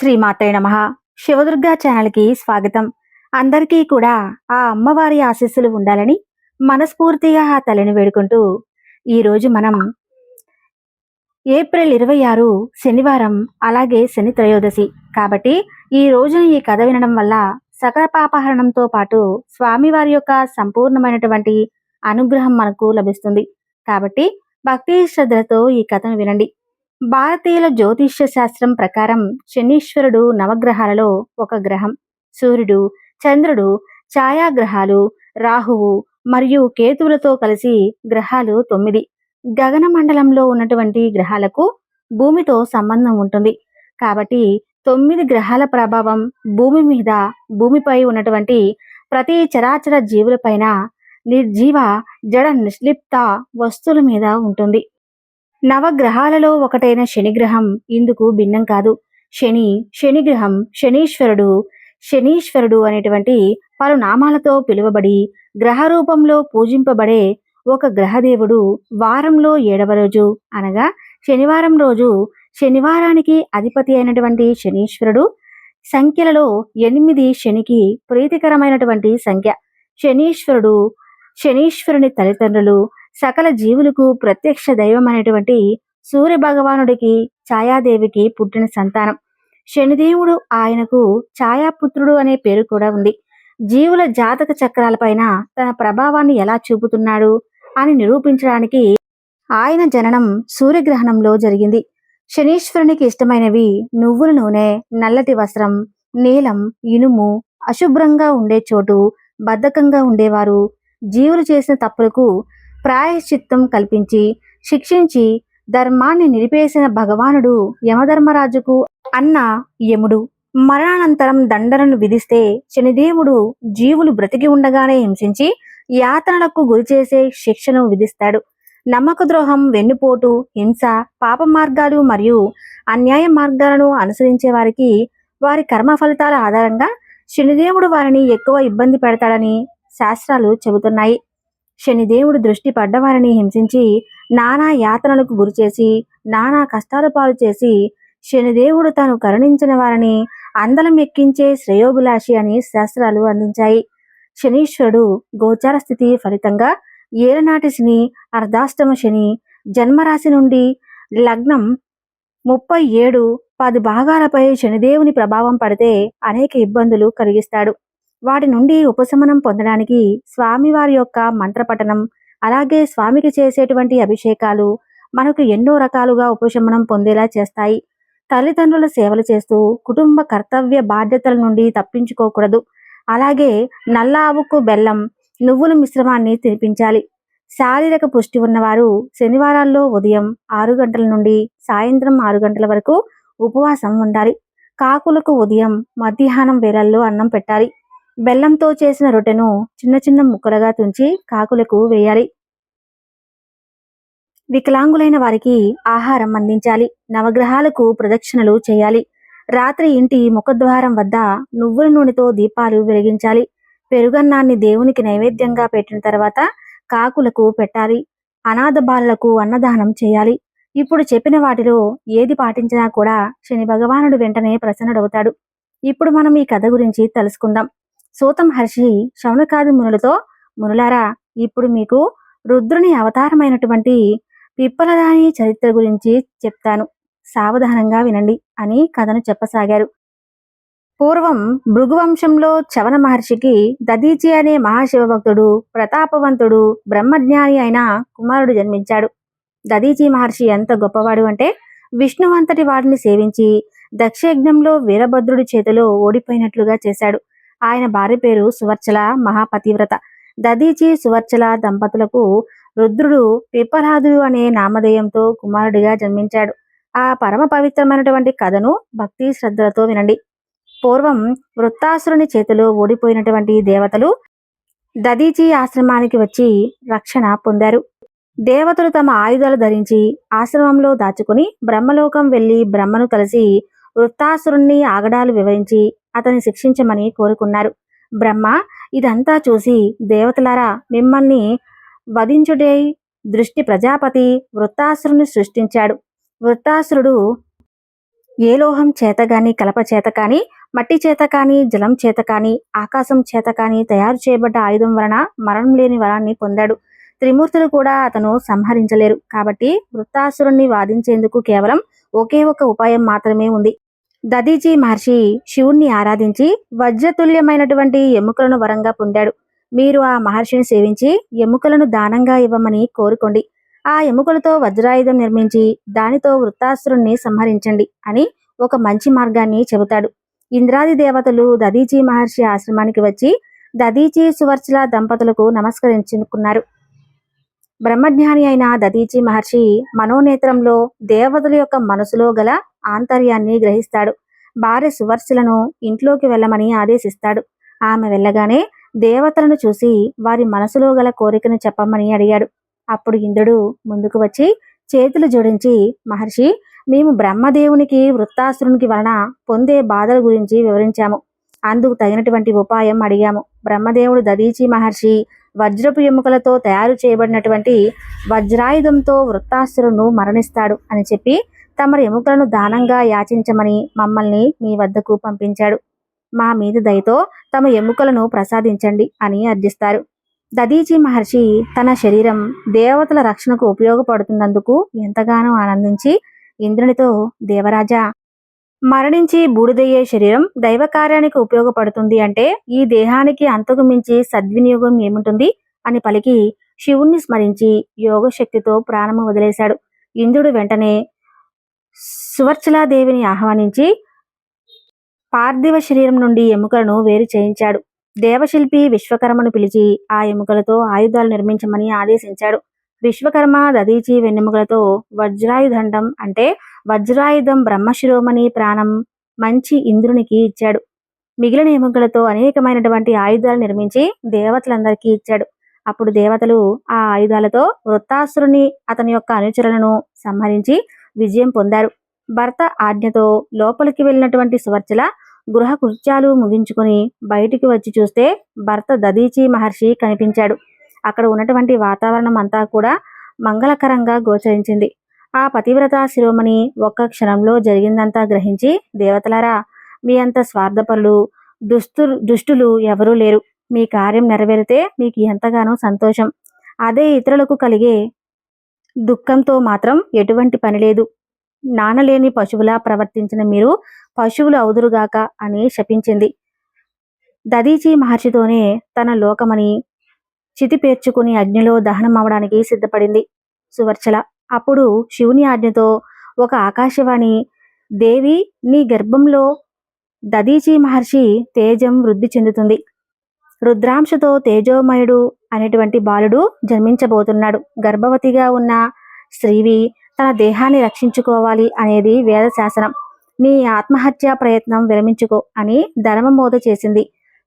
శ్రీమాత్రే నమ. శివదుర్గా ఛానల్కి స్వాగతం. అందరికీ కూడా ఆ అమ్మవారి ఆశీస్సులు ఉండాలని మనస్ఫూర్తిగా ఆ తల్లిని వేడుకుంటూ ఈరోజు మనం ఏప్రిల్ ఇరవై ఆరు శనివారం అలాగే శని త్రయోదశి. కాబట్టి ఈ రోజున ఈ కథ వినడం వల్ల సకల పాపహరణంతో పాటు స్వామివారి యొక్క సంపూర్ణమైనటువంటి అనుగ్రహం మనకు లభిస్తుంది. కాబట్టి భక్తి శ్రద్ధలతో ఈ కథను వినండి. భారతీయుల జ్యోతిష్య శాస్త్రం ప్రకారం శనీశ్వరుడు నవగ్రహాలలో ఒక గ్రహం సూర్యుడు చంద్రుడు ఛాయాగ్రహాలు రాహువు మరియు కేతువులతో కలిసి గ్రహాలు తొమ్మిది. గగన మండలంలో ఉన్నటువంటి గ్రహాలకు భూమితో సంబంధం ఉంటుంది. కాబట్టి తొమ్మిది గ్రహాల ప్రభావం భూమి మీద భూమిపై ఉన్నటువంటి ప్రతి చరాచర జీవులపైన నిర్జీవ జడ నిశ్లిప్త వస్తువుల మీద ఉంటుంది. నవగ్రహాలలో ఒకటైన శనిగ్రహం ఇందుకు భిన్నం కాదు. శని శనిగ్రహం శనీశ్వరుడు శనీశ్వరుడు అనేటువంటి పలు నామాలతో పిలువబడి గ్రహ రూపంలో పూజింపబడే ఒక గ్రహదేవుడు వారంలో ఏడవ రోజు అనగా శనివారం రోజు శనివారానికి అధిపతి అయినటువంటి శనీశ్వరుడు సంఖ్యలలో ఎనిమిది శనికి ప్రీతికరమైనటువంటి సంఖ్య. శనీశ్వరుడు శనీశ్వరుని తల్లిదండ్రులు సకల జీవులకు ప్రత్యక్ష దైవం అనేటువంటి సూర్య భగవానుడికి ఛాయాదేవికి పుట్టిన సంతానం. శనిదేవుడు ఆయనకు ఛాయాపుత్రుడు అనే పేరు కూడా ఉంది. జీవుల జాతక చక్రాలపైన తన ప్రభావాన్ని ఎలా చూపుతున్నాడు అని నిరూపించడానికి ఆయన జననం సూర్యగ్రహణంలో జరిగింది. శనీశ్వరునికి ఇష్టమైనవి నువ్వుల నూనె నల్లటి వస్త్రం నీలం ఇనుము అశుభ్రంగా ఉండే చోటు బద్ధకంగా ఉండేవారు. జీవులు చేసిన తప్పులకు ప్రాయశ్చిత్తం కల్పించి శిక్షించి ధర్మాన్ని నిలిపేసిన భగవానుడు యమధర్మరాజుకు అన్న యముడు. మరణానంతరం దండనను విధిస్తే శనిదేవుడు జీవులు బ్రతికి ఉండగానే హింసించి యాతనలకు గురిచేసే శిక్షను విధిస్తాడు. నమ్మక ద్రోహం వెన్నుపోటు హింస పాప మార్గాలు మరియు అన్యాయ మార్గాలను అనుసరించే వారికి వారి కర్మ ఫలితాల ఆధారంగా శనిదేవుడు వారిని ఎక్కువ ఇబ్బంది పెడతాడని శాస్త్రాలు చెబుతున్నాయి. శనిదేవుడు దృష్టి పడ్డవారిని హింసించి నానా యాతనలకు గురిచేసి నానా కష్టాల పాలు చేసి శనిదేవుడు తాను కరుణించిన వారిని అందలం ఎక్కించే శ్రేయోభిలాషి అని శాస్త్రాలు అందించాయి. శనీశ్వరుడు గోచార స్థితి ఫలితంగా ఏలనాటి శని అర్ధాష్టమ శని జన్మరాశి నుండి లగ్నం ముప్పై ఏడు పది భాగాలపై శనిదేవుని ప్రభావం పడితే అనేక ఇబ్బందులు కలిగిస్తాడు. వాటి నుండి ఉపశమనం పొందడానికి స్వామివారి యొక్క మంత్రపఠనం అలాగే స్వామికి చేసేటువంటి అభిషేకాలు మనకు ఎన్నో రకాలుగా ఉపశమనం పొందేలా చేస్తాయి. తల్లిదండ్రుల సేవలు చేస్తూ కుటుంబ కర్తవ్య బాధ్యతల నుండి తప్పించుకోకూడదు. అలాగే నల్ల ఆవుకు బెల్లం నువ్వుల మిశ్రమాన్ని తినిపించాలి. శారీరక పుష్టి ఉన్నవారు శనివారాల్లో ఉదయం ఆరు గంటల నుండి సాయంత్రం ఆరు గంటల వరకు ఉపవాసం ఉండాలి. కాకులకు ఉదయం మధ్యాహ్నం వేళల్లో అన్నం పెట్టాలి. బెల్లంతో చేసిన రొట్టెను చిన్న చిన్న ముక్కలుగా తుంచి కాకులకు వేయాలి. వికలాంగులైన వారికి ఆహారం అందించాలి. నవగ్రహాలకు ప్రదక్షిణలు చేయాలి. రాత్రి ఇంటి ముఖద్వారం వద్ద నువ్వుల నూనెతో దీపాలు వెలిగించాలి. పెరుగన్నాన్ని దేవునికి నైవేద్యంగా పెట్టిన తర్వాత కాకులకు పెట్టాలి. అనాథ బాలలకు అన్నదానం చేయాలి. ఇప్పుడు చెప్పిన వాటిలో ఏది పాటించినా కూడా శని భగవానుడు వెంటనే ప్రసన్నుడవుతాడు. ఇప్పుడు మనం ఈ కథ గురించి తెలుసుకుందాం. సూతం హర్షి శౌనకాది మునులతో మునులారా ఇప్పుడు మీకు రుద్రుని అవతారమైనటువంటి పిప్పలదాని చరిత్ర గురించి చెప్తాను. సావధానంగా వినండి అని కథను చెప్పసాగారు. పూర్వం భృగువంశంలో చవన మహర్షికి దదీచి అనే మహాశివభక్తుడు ప్రతాపవంతుడు బ్రహ్మజ్ఞాని అయిన కుమారుడు జన్మించాడు. దదీచి మహర్షి ఎంత గొప్పవాడు అంటే విష్ణువంతటి వాడిని సేవించి దక్షయజ్ఞంలో వీరభద్రుడి చేతిలో ఓడిపోయినట్లుగా చేశాడు. ఆయన భార్య పేరు సువర్చల మహాపతివ్రత. దదీచి సువర్చల దంపతులకు రుద్రుడు పిప్పలాదుడు అనే నామధేయంతో కుమారుడిగా జన్మించాడు. ఆ పరమ పవిత్రమైనటువంటి కథను భక్తి శ్రద్ధలతో వినండి. పూర్వం వృత్తాసురుని చేతిలో ఓడిపోయినటువంటి దేవతలు దదీచి ఆశ్రమానికి వచ్చి రక్షణ పొందారు. దేవతలు తమ ఆయుధాలు ధరించి ఆశ్రమంలో దాచుకుని బ్రహ్మలోకం వెళ్ళి బ్రహ్మను కలిసి వృత్తాసురుణ్ణి ఆగడాలు వివరించి అతన్ని శిక్షించమని కోరుకున్నారు. బ్రహ్మ ఇదంతా చూసి దేవతలారా మిమ్మల్ని వధించుడే దృష్టి ప్రజాపతి వృత్తాసురుని సృష్టించాడు. వృత్తాసురుడు ఏ లోహం చేత గాని కలప చేత కానీ మట్టి చేత కానీ జలం చేత కానీ ఆకాశం చేత కానీ తయారు చేయబడ్డ ఆయుధం వలన మరణం లేని వరాన్ని పొందాడు. త్రిమూర్తులు కూడా అతను సంహరించలేరు. కాబట్టి వృత్తాసురుణ్ణి వాదించేందుకు కేవలం ఒకే ఒక ఉపాయం మాత్రమే ఉంది. దదీజీ మహర్షి శివుణ్ణి ఆరాధించి వజ్రతుల్యమైనటువంటి ఎముకలను వరంగా పొందాడు. మీరు ఆ మహర్షిని సేవించి ఎముకలను దానంగా ఇవ్వమని కోరుకోండి. ఆ ఎముకలతో వజ్రాయుధం నిర్మించి దానితో వృత్తాసురుణ్ణి సంహరించండి అని ఒక మంచి మార్గాన్ని చెబుతాడు. ఇంద్రాది దేవతలు దదీచి మహర్షి ఆశ్రమానికి వచ్చి దదీచి సువర్చల దంపతులకు నమస్కరించుకున్నారు. బ్రహ్మజ్ఞాని అయిన దదీచి మహర్షి మనోనేత్రంలో దేవతల యొక్క మనసులో గల ఆంతర్యాన్ని గ్రహిస్తాడు. భార్య సువర్చలను ఇంట్లోకి వెళ్ళమని ఆదేశిస్తాడు. ఆమె వెళ్ళగానే దేవతలను చూసి వారి మనసులో గల కోరికను చెప్పమని అడిగాడు. అప్పుడు ఇంద్రుడు ముందుకు వచ్చి చేతులు జోడించి మహర్షి మేము బ్రహ్మదేవునికి వృత్తాసురునికి వలన పొందే బాధల గురించి వివరించాము. అందుకు తగినటువంటి ఉపాయం అడిగాము. బ్రహ్మదేవుడు దదీచి మహర్షి వజ్రపు ఎముకలతో తయారు చేయబడినటువంటి వజ్రాయుధంతో వృత్తాసురును మరణిస్తాడు అని చెప్పి తమ ఎముకలను దానంగా యాచించమని మమ్మల్ని మీ వద్దకు పంపించాడు. మా మీద దయతో తమ ఎముకలను ప్రసాదించండి అని అర్థిస్తారు దదీచి మహర్షి తన శరీరం దేవతల రక్షణకు ఉపయోగపడుతున్నందుకు ఎంతగానో ఆనందించి ఇంద్రునితో దేవరాజా మరణించి బూడిదయ్యే శరీరం దైవ కార్యానికి ఉపయోగపడుతుంది అంటే ఈ దేహానికి అంతకు మించి సద్వినియోగం ఏముంటుంది? అని పలికి శివుణ్ణి స్మరించి యోగ శక్తితో ప్రాణము వదిలేశాడు. ఇంద్రుడు వెంటనే సువర్చలాదేవిని ఆహ్వానించి పార్థివ శరీరం నుండి ఎముకలను వేరు చేయించాడు. దేవశిల్పి విశ్వకర్మను పిలిచి ఆ ఎముకలతో ఆయుధాలు నిర్మించమని ఆదేశించాడు. విశ్వకర్మ దదీచి వెన్నెముకలతో వజ్రాయుధండం అంటే వజ్రాయుధం బ్రహ్మశిరోమణి ప్రాణం మంచి ఇంద్రునికి ఇచ్చాడు. మిగిలిన ఎముకలతో అనేకమైనటువంటి ఆయుధాలు నిర్మించి దేవతలందరికీ ఇచ్చాడు. అప్పుడు దేవతలు ఆ ఆయుధాలతో వృత్తాసురుని అతని యొక్క అనుచరులను సంహరించి విజయం పొందారు. భర్త ఆజ్ఞతో లోపలికి వెళ్ళినటువంటి సువర్చల గృహ కృత్యాలు ముగించుకొని బయటికి వచ్చి చూస్తే భర్త దదీచి మహర్షి కనిపించాడు. అక్కడ ఉన్నటువంటి వాతావరణం అంతా కూడా మంగళకరంగా గోచరించింది. ఆ పతివ్రత శిరోమణి ఒక్క క్షణంలో జరిగిందంతా గ్రహించి దేవతలారా మీ అంత స్వార్థపరులు దుస్తు దుష్టులు ఎవరూ లేరు. మీ కార్యం నెరవేరితే మీకు ఎంతగానో సంతోషం. అదే ఇతరులకు కలిగే దుఃఖంతో మాత్రం ఎటువంటి పని లేదు. నానలేని పశువులా ప్రవర్తించిన మీరు పశువులు అవుదురుగాక అని శపించింది. దదీచి మహర్షితోనే తన లోకమని చితి పేర్చుకుని అగ్నిలో దహనం అవడానికి సిద్ధపడింది సువర్చల. అప్పుడు శివుని ఆజ్ఞతో ఒక ఆకాశవాణి దేవి నీ గర్భంలో దదీచి మహర్షి తేజం వృద్ధి చెందుతుంది. రుద్రాంశతో తేజోమయుడు అనేటువంటి బాలుడు జన్మించబోతున్నాడు. గర్భవతిగా ఉన్న స్త్రీవి తన దేహాన్ని రక్షించుకోవాలి అనేది వేద శాసనం. నీ ఆత్మహత్యా ప్రయత్నం విరమించుకో అని ధర్మబోధ చేసింది.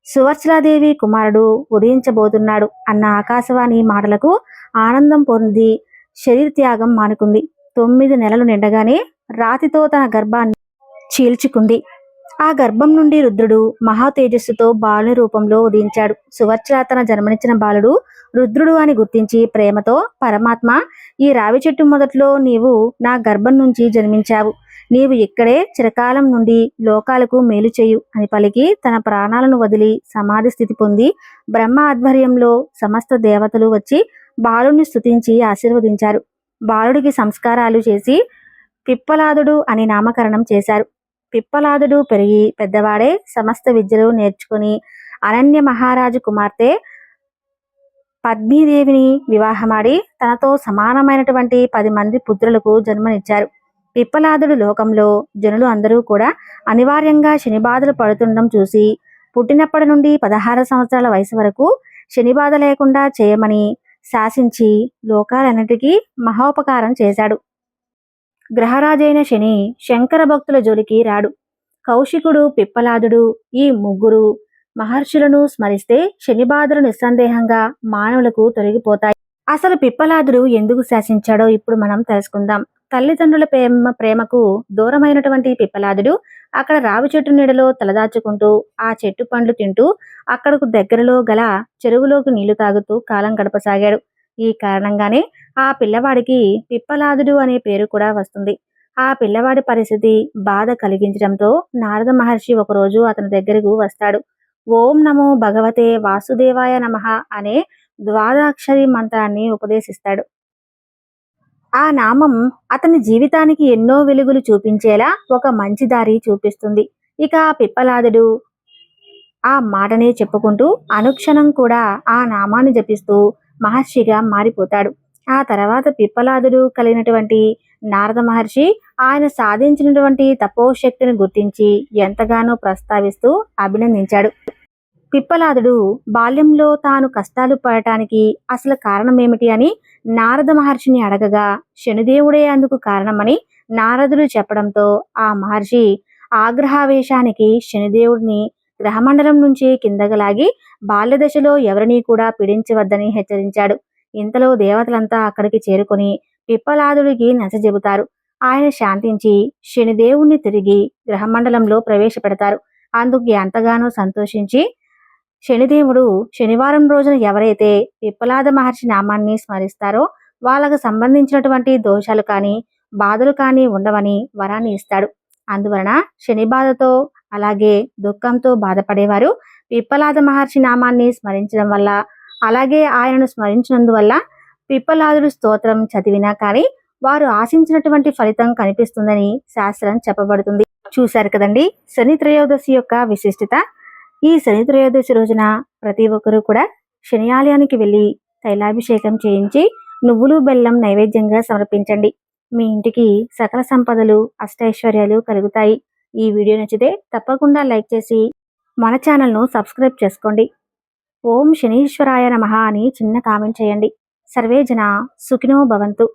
సువర్చలాదేవి కుమారుడు ఉదయించబోతున్నాడు అన్న ఆకాశవాణి మాటలకు ఆనందం పొంది శరీర త్యాగం మానుకుంది. తొమ్మిది నెలలు నిండగానే రాతితో తన గర్భాన్ని చీల్చుకుంది. ఆ గర్భం నుండి రుద్రుడు మహా తేజస్సుతో బాలుని రూపంలో ఉదయించాడు. సువర్చల జన్మనిచ్చిన బాలుడు రుద్రుడు అని గుర్తించి ప్రేమతో పరమాత్మ ఈ రావి చెట్టు మొదట్లో నీవు నా గర్భం నుంచి జన్మించావు. నీవు ఇక్కడే చిరకాలం నుండి లోకాలకు మేలు చేయు అని పలికి తన ప్రాణాలను వదిలి సమాధి స్థితి పొంది బ్రహ్మ ఆధ్వర్యంలో సమస్త దేవతలు వచ్చి బాలుని స్తుతించి ఆశీర్వదించారు. బాలుడికి సంస్కారాలు చేసి పిప్పలాదుడు అని నామకరణం చేశారు. పిప్పలాదుడు పెరిగి పెద్దవాడే సమస్త విద్యలు నేర్చుకుని అనన్య మహారాజు కుమార్తె పద్మీదేవిని వివాహమాడి తనతో సమానమైనటువంటి పది మంది పుత్రులకు జన్మనిచ్చారు. పిప్పలాదుడు లోకంలో జనులు అందరూ కూడా అనివార్యంగా శనిబాధలు పడుతుండడం చూసి పుట్టినప్పటి నుండి పదహారు సంవత్సరాల వయసు వరకు శనిబాధ లేకుండా చేయమని శాసించి లోకాలన్నిటికీ మహోపకారం చేశాడు. గ్రహరాజైన శని శంకర భక్తుల జోలికి రాడు. కౌశికుడు పిప్పలాదుడు ఈ ముగ్గురు మహర్షులను స్మరిస్తే శని బాధలు నిస్సందేహంగా మానవులకు తొలగిపోతాయి. అసలు పిప్పలాదుడు ఎందుకు శాసించాడో ఇప్పుడు మనం తెలుసుకుందాం. తల్లిదండ్రుల ప్రేమ ప్రేమకు దూరమైనటువంటి పిప్పలాదుడు అక్కడ రావి చెట్టు నీడలో తలదాచుకుంటూ ఆ చెట్టు పండ్లు తింటూ అక్కడకు దగ్గరలో గల చెరువులోకి నీళ్ళు తాగుతూ కాలం గడపసాగాడు. ఈ కారణంగానే ఆ పిల్లవాడికి పిప్పలాదుడు అనే పేరు కూడా వస్తుంది. ఆ పిల్లవాడి పరిస్థితి బాధ కలిగించడంతో నారద మహర్షి ఒకరోజు అతని దగ్గరకు వస్తాడు. ఓం నమో భగవతే వాసుదేవాయ నమః అనే ద్వాదాక్షరి మంత్రాన్ని ఉపదేశిస్తాడు. ఆ నామం అతని జీవితానికి ఎన్నో వెలుగులు చూపించేలా ఒక మంచి దారి చూపిస్తుంది. ఇక ఆ పిప్పలాదుడు ఆ మాటనే చెప్పుకుంటూ అనుక్షణం కూడా ఆ నామాన్ని జపిస్తూ మహర్షిగా మారిపోతాడు. ఆ తర్వాత పిప్పలాదుడు కలిగినటువంటి నారద మహర్షి ఆయన సాధించినటువంటి తపోశక్తిని గుర్తించి ఎంతగానో ప్రస్తావిస్తూ అభినందించాడు. పిప్పలాదుడు బాల్యంలో తాను కష్టాలు పడటానికి అసలు కారణమేమిటి అని నారద మహర్షిని అడగగా శనిదేవుడే అందుకు కారణమని నారదుడు చెప్పడంతో ఆ మహర్షి ఆగ్రహావేశానికి శనిదేవుడిని గ్రహమండలం నుంచి కిందకు లాగి బాల్యదశలో ఎవరినీ కూడా పీడించవద్దని హెచ్చరించాడు. ఇంతలో దేవతలంతా అక్కడికి చేరుకొని పిప్పలాదుడికి నచ్చజెబుతారు ఆయన శాంతించి శనిదేవుణ్ణి తిరిగి గ్రహమండలంలో ప్రవేశపెడతారు. అందుకు ఎంతగానో సంతోషించి శనిదేవుడు శనివారం రోజున ఎవరైతే పిప్పలాద మహర్షి నామాన్ని స్మరిస్తారో వాళ్ళకు సంబంధించినటువంటి దోషాలు కానీ బాధలు కానీ ఉండవని వరాన్ని ఇస్తాడు. అందువలన శని బాధతో అలాగే దుఃఖంతో బాధపడేవారు పిప్పలాద మహర్షి నామాన్ని స్మరించడం వల్ల అలాగే ఆయనను స్మరించినందువల్ల పిప్పలాదుడు స్తోత్రం చదివినా కానీ వారు ఆశించినటువంటి ఫలితం కనిపిస్తుందని శాస్త్రం చెప్పబడుతుంది. చూశారు కదండి? శని త్రయోదశి యొక్క విశిష్టత. ఈ శని త్రయోదశి రోజున ప్రతి ఒక్కరూ కూడా శని ఆలయానికి వెళ్ళి తైలాభిషేకం చేయించి నువ్వులు బెల్లం నైవేద్యంగా సమర్పించండి. మీ ఇంటికి సకల సంపదలు అష్టైశ్వర్యాలు కలుగుతాయి. ఈ వీడియో నచ్చితే తప్పకుండా లైక్ చేసి మన ఛానల్ను సబ్స్క్రైబ్ చేసుకోండి. ఓం శనీశ్వరాయ నమ అని చిన్న కామెంట్ చేయండి. సర్వే జన సుఖినో భవంతు.